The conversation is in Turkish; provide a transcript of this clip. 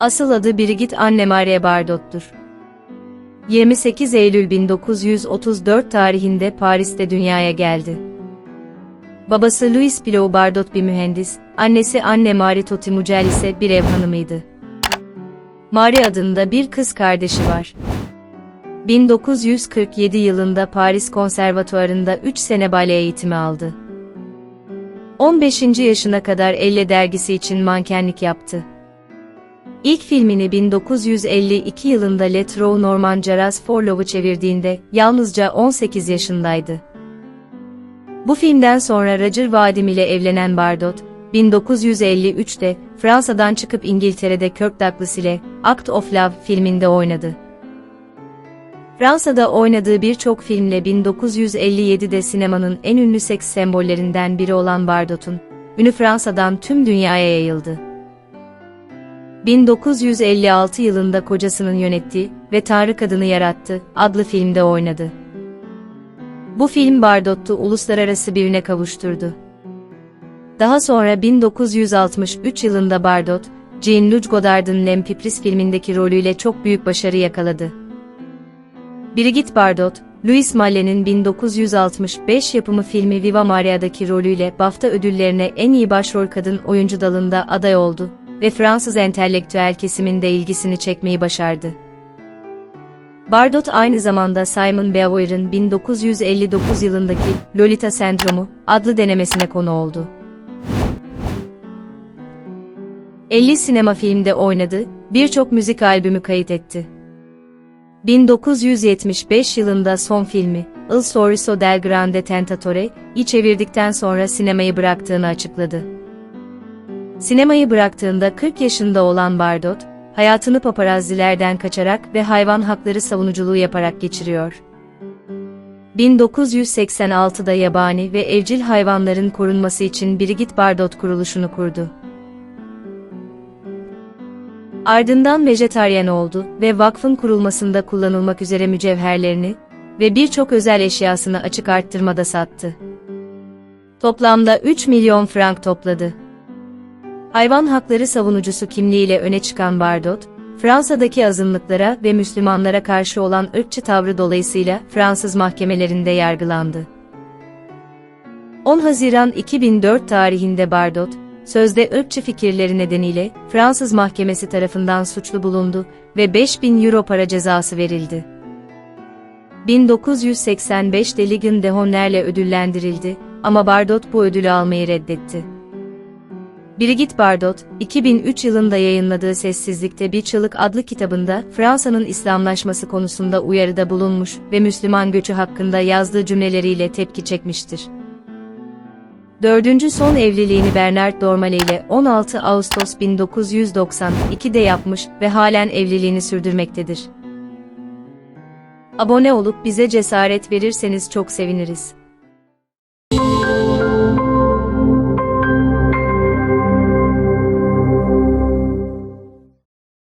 Asıl adı Brigitte Anne Marie Bardot'tur. 28 Eylül 1934 tarihinde Paris'te dünyaya geldi. Babası Louis Pilot Bardot bir mühendis, annesi Anne Marie Totimucel ise bir ev hanımıydı. Marie adında bir kız kardeşi var. 1947 yılında Paris Konservatuarı'nda 3 sene bale eğitimi aldı. 15. yaşına kadar Elle dergisi için mankenlik yaptı. İlk filmini 1952 yılında Let Row Norman Jaras for Love'ı çevirdiğinde yalnızca 18 yaşındaydı. Bu filmden sonra Roger Vadim ile evlenen Bardot, 1953'te Fransa'dan çıkıp İngiltere'de Kirk Douglas ile Act of Love filminde oynadı. Fransa'da oynadığı birçok filmle 1957'de sinemanın en ünlü seks sembollerinden biri olan Bardot'un, ünü Fransa'dan tüm dünyaya yayıldı. 1956 yılında kocasının yönettiği ve Tanrı Kadını Yarattı adlı filmde oynadı. Bu film Bardot'u uluslararası bir üne kavuşturdu. Daha sonra 1963 yılında Bardot, Jean-Luc Godard'ın L'Empipris filmindeki rolüyle çok büyük başarı yakaladı. Brigitte Bardot, Louis Malle'nin 1965 yapımı filmi Viva Maria'daki rolüyle BAFTA ödüllerine en iyi başrol kadın oyuncu dalında aday oldu ve Fransız entelektüel kesiminde ilgisini çekmeyi başardı. Bardot aynı zamanda Simon Beauvoir'ın 1959 yılındaki Lolita Sendromu adlı denemesine konu oldu. 50 sinema filmde oynadı, birçok müzik albümü kayıt etti. 1975 yılında son filmi, Il Sorriso del Grande Tentatore,'yi çevirdikten sonra sinemayı bıraktığını açıkladı. Sinemayı bıraktığında 40 yaşında olan Bardot, hayatını paparazzilerden kaçarak ve hayvan hakları savunuculuğu yaparak geçiriyor. 1986'da yabani ve evcil hayvanların korunması için Brigitte Bardot kuruluşunu kurdu. Ardından vejetaryen oldu ve vakfın kurulmasında kullanılmak üzere mücevherlerini ve birçok özel eşyasını açık arttırmada sattı. Toplamda 3 milyon frank topladı. Hayvan hakları savunucusu kimliğiyle öne çıkan Bardot, Fransa'daki azınlıklara ve Müslümanlara karşı olan ırkçı tavrı dolayısıyla Fransız mahkemelerinde yargılandı. 10 Haziran 2004 tarihinde Bardot, sözde ırkçı fikirleri nedeniyle Fransız mahkemesi tarafından suçlu bulundu ve 5000 euro para cezası verildi. 1985'te Ligue de Honneurs'le ödüllendirildi ama Bardot bu ödülü almayı reddetti. Brigitte Bardot, 2003 yılında yayınladığı Sessizlikte Bir Çığlık adlı kitabında Fransa'nın İslamlaşması konusunda uyarıda bulunmuş ve Müslüman göçü hakkında yazdığı cümleleriyle tepki çekmiştir. Dördüncü son evliliğini Bernard Dormale ile 16 Ağustos 1992'de yapmış ve halen evliliğini sürdürmektedir. Abone olup bize cesaret verirseniz çok seviniriz.